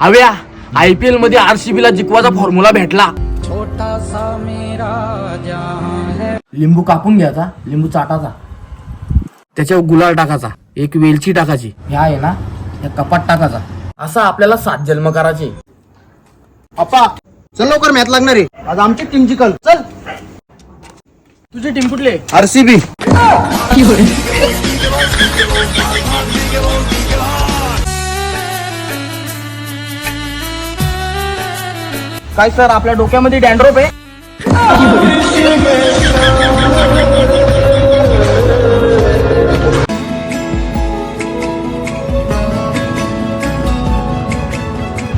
हव्या I P एलमध्ये RCB ला जिंकवाचा फॉर्म्युला भेटला. लिंबू कापून घ्यायचा लिंबू चाटाचा त्याच्यावर गुलाल टाकायचा एक वेलची टाकायची. ह्या आहे ना या कपाट टाकायचा. असा आपल्याला सात जन्म करायचे. अप्पा चल लवकर मॅच लागणार आहे. आज आमची टीम जिकल. चल. तुझे टीम कुठले? आरसीबी काय सर आपल्या डोक्यामध्ये डॅन्ड्रोप आहे?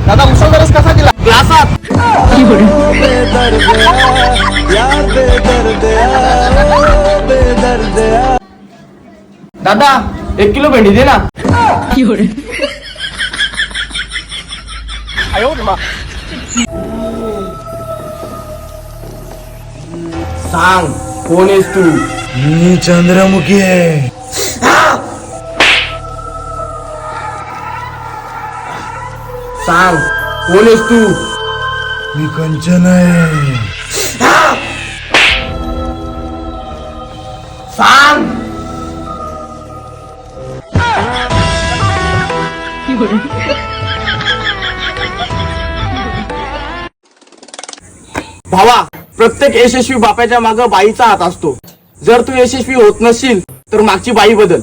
दादा उसाचा रस कसा दिला? क्लासात दादा एक किलो भेंडी दे ना. सांग कोण आहेस तू? मी चंद्रमुखी आहे. सांग कोण आहेस तू? मी कंचन आहे. सांग. भावा प्रत्येक यशस्वी बापाच्या माग बाईचा हात असतो. जर तू यशस्वी होत नसशील तर मागची बाई बदल.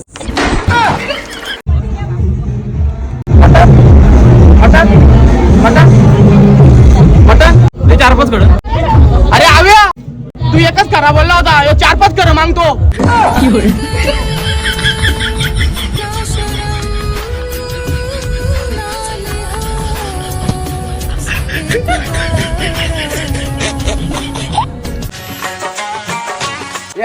चार पाच कड अरे आव्या तू एकच करा बोलला होता. चार पाच कर मागतो.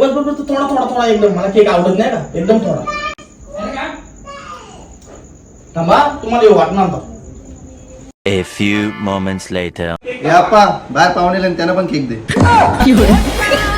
बस बस बस तू थोडा थोडा थोडा एकदम. मला केक आवडत नाही का? एकदम थोडा. थांबा तुम्हाला येऊ वाटणार आता A few moments later. हे अप्पा बाहेर पाहुणे त्यांना पण केक दे.